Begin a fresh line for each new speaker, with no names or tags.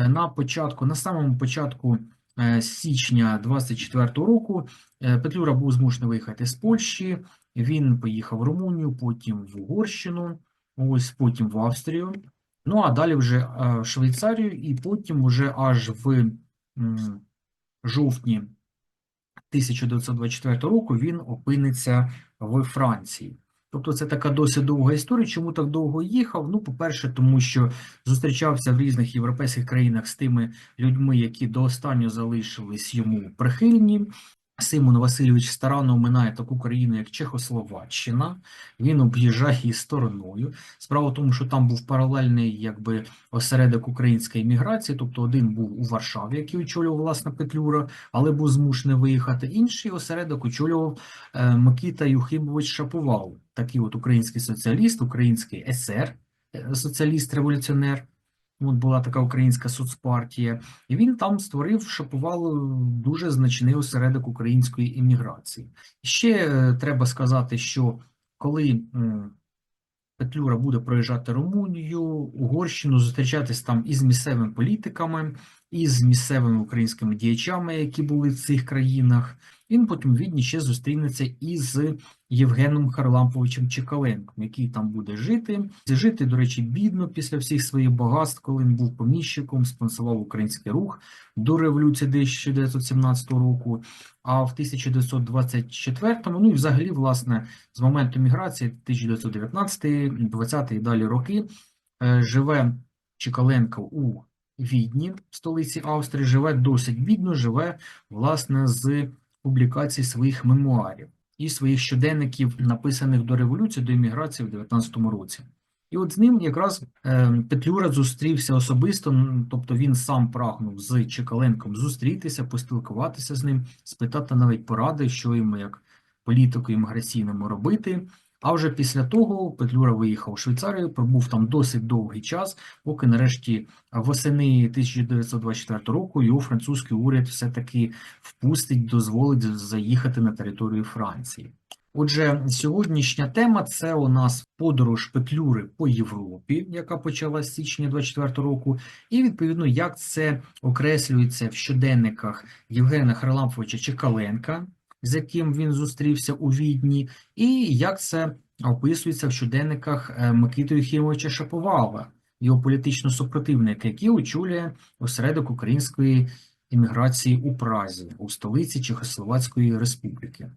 е, на початку, на самому початку е, січня 24-го року е, Петлюра був змушений виїхати з Польщі. Він поїхав в Румунію, потім в Угорщину, ось потім в Австрію. Ну а далі вже в Швейцарію, і потім вже аж в жовтні 1924 року він опиниться в Франції. Тобто це така досить довга історія. Чому так довго їхав? Ну, по-перше, тому що зустрічався в різних європейських країнах з тими людьми, які до останнього залишились йому прихильні. Симон Васильович старанно оминає таку країну, як Чехословаччина. Він об'їжджає її стороною. Справа в тому, що там був паралельний якби осередок української міграції, тобто один був у Варшаві, який очолював власне Петлюра, але був змушений виїхати. Інший осередок очолював е, Микита Юхимович Шаповал, такий от український соціаліст, український есер, е, соціаліст-революціонер. От була така українська соцпартія, і він там створив Шаповал е, дуже значний осередок української імміграції. Ще е, треба сказати, що коли Петлюра буде проїжджати Румунію, Угорщину, зустрічатись там із місцевими політиками, із місцевими українськими діячами, які були в цих країнах. Він потім в Відні ще зустрінеться із Євгеном Харламповичем Чекаленком, який там буде жити. Жити, до речі, бідно після всіх своїх багатств, коли він був поміщиком, спонсорував український рух до революції 1917 року. А в 1924-му, ну і взагалі, власне, з моменту міграції 1919, 20 і далі роки е, живе Чекаленко у Відні, столиці Австрії, живе досить бідно, живе, власне, з публікацій своїх мемуарів і своїх щоденників, написаних до революції, до імміграції в 19-му році. І от з ним якраз е, Петлюра зустрівся особисто, тобто він сам прагнув з Чекаленком зустрітися, поспілкуватися з ним, спитати навіть поради, що йому як політику імміграційному робити. А вже після того Петлюра виїхав у Швейцарію, пробув там досить довгий час, поки нарешті восени 1924 року його французький уряд все-таки впустить, дозволить заїхати на територію Франції. Отже, сьогоднішня тема це у нас подорож Петлюри по Європі, яка почалась з січня 24 року, і відповідно, як це окреслюється в щоденниках Євгена Харламповича Чекаленка, з яким він зустрівся у Відні, і як це описується в щоденниках е, Микити Юхімовича Шаповалова, його політичного супротивника, який очолює осередок української імміграції у Празі, у столиці Чехословацької Республіки.